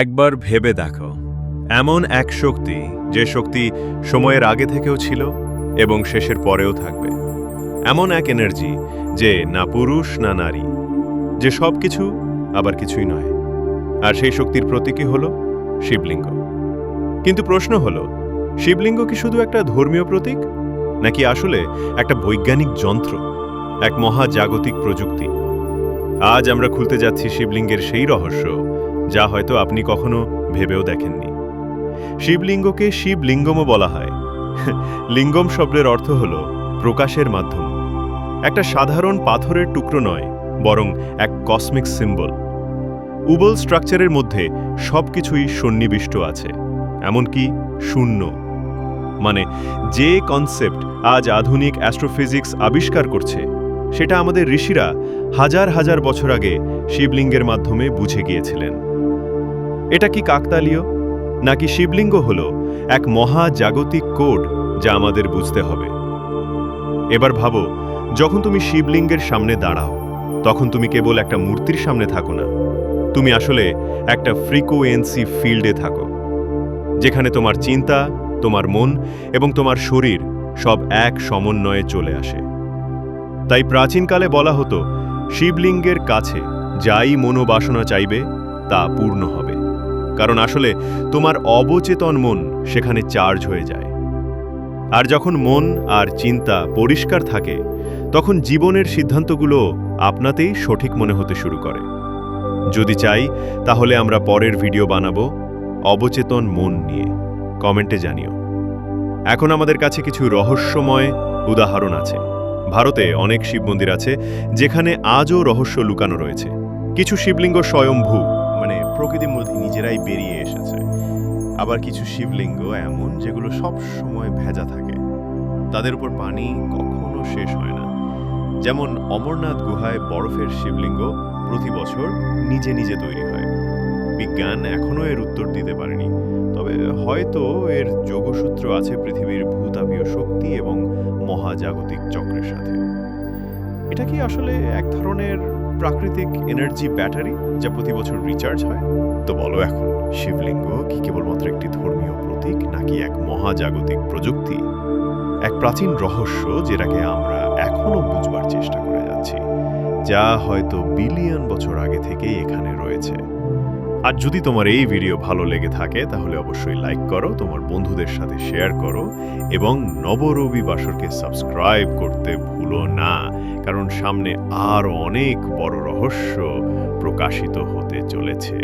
একবার ভেবে দেখো, এমন এক শক্তি যে শক্তি সময়ের আগে থেকেও ছিল এবং শেষের পরেও থাকবে। এমন এক এনার্জি যে না পুরুষ, না নারী, যে সব কিছু আবার কিছুই নয়। আর সেই শক্তির প্রতীকই হল শিবলিঙ্গ। কিন্তু প্রশ্ন হল, শিবলিঙ্গ কি শুধু একটা ধর্মীয় প্রতীক, নাকি আসলে একটা বৈজ্ঞানিক যন্ত্র, এক মহাজাগতিক প্রযুক্তি? আজ আমরা খুলতে যাচ্ছি শিবলিঙ্গের সেই রহস্য যা হয়তো আপনি কখনো ভেবেও দেখেননি। শিবলিঙ্গকে শিবলিঙ্গমও বলা হয়। লিঙ্গম শব্দের অর্থ হল প্রকাশের মাধ্যম। একটা সাধারণ পাথরের টুকরো নয়, বরং এক কসমিক সিম্বল উবল স্ট্রাকচারের মধ্যে সবকিছুই সন্নিবিষ্ট আছে, এমনকি শূন্য। মানে যে কনসেপ্ট আজ আধুনিক অ্যাস্ট্রোফিজিক্স আবিষ্কার করছে, সেটা আমাদের ঋষিরা হাজার হাজার বছর আগে শিবলিঙ্গের মাধ্যমে বুঝে গিয়েছিলেন। এটা কি কাকতালীয়? নাকি শিবলিঙ্গ হল এক মহাজাগতিক কোড যা আমাদের বুঝতে হবে? এবার ভাবো, যখন তুমি শিবলিঙ্গের সামনে দাঁড়াও, তখন তুমি কেবল একটা মূর্তির সামনে থাকো না। তুমি আসলে একটা ফ্রিকোয়েন্সি ফিল্ডে থাকো, যেখানে তোমার চিন্তা, তোমার মন এবং তোমার শরীর সব এক সমন্বয়ে চলে আসে। তাই প্রাচীনকালে বলা হতো, শিবলিঙ্গের কাছে যাই মনোবাসনা চাইবে, তা পূর্ণ হবে। কারণ আসলে তোমার অবচেতন মন সেখানে চার্জ হয়ে যায়। আর যখন মন আর চিন্তা পরিষ্কার থাকে, তখন জীবনের সিদ্ধান্তগুলো আপনাতেই সঠিক মনে হতে শুরু করে। যদি চাই, তাহলে আমরা পরের ভিডিও বানাবো অবচেতন মন নিয়ে। কমেন্টে জানিও। এখন আমাদের কাছে কিছু রহস্যময় উদাহরণ আছে। ভারতে অনেক শিব মন্দির আছে, যেখানে আজও রহস্য লুকানো রয়েছে। কিছু শিবলিঙ্গ স্বয়ংভূ মানে প্রকৃতির মধ্যে নিজেরাই বেরিয়ে এসেছে। আবার কিছু শিবলিঙ্গ এমন যেগুলো সব সময় ভেজা থাকে। তাদের উপর পানি কখনো শেষ হয় না। যেমন অমরনাথ গুহায় বরফের শিবলিঙ্গ প্রতি বছর নিজে নিজে তৈরি হয়। বিজ্ঞান এখনও এর উত্তর দিতে পারেনি। তবে হয়তো এর যোগসূত্র আছে পৃথিবীর ভূতাপীয় শক্তি এবং মহাজাগতিক চক্রের সাথে। এটা কি আসলে এক ধরনের প্রাকৃতিক এনার্জি ব্যাটারি যা প্রতি বছর রিচার্জ হয়? তো বলো এখন, শিবলিঙ্গ কি কেবলমাত্র একটি ধর্মীয় প্রতীক নাকি এক মহাজাগতিক প্রযুক্তি? এক প্রাচীন রহস্য যেটাকে আমরা এখনও বুঝবার চেষ্টা করে যাচ্ছি, যা হয়তো বিলিয়ন বছর আগে থেকেই এখানে রয়েছে। আর যদি তোমার এই ভিডিও ভালো লেগে থাকে, তাহলে অবশ্যই লাইক করো, তোমার বন্ধুদের সাথে শেয়ার করো, এবং নবরবি বাসরকে সাবস্ক্রাইব করতে ভুলো না, কারণ সামনে আরও অনেক বড় রহস্য প্রকাশিত হতে চলেছে।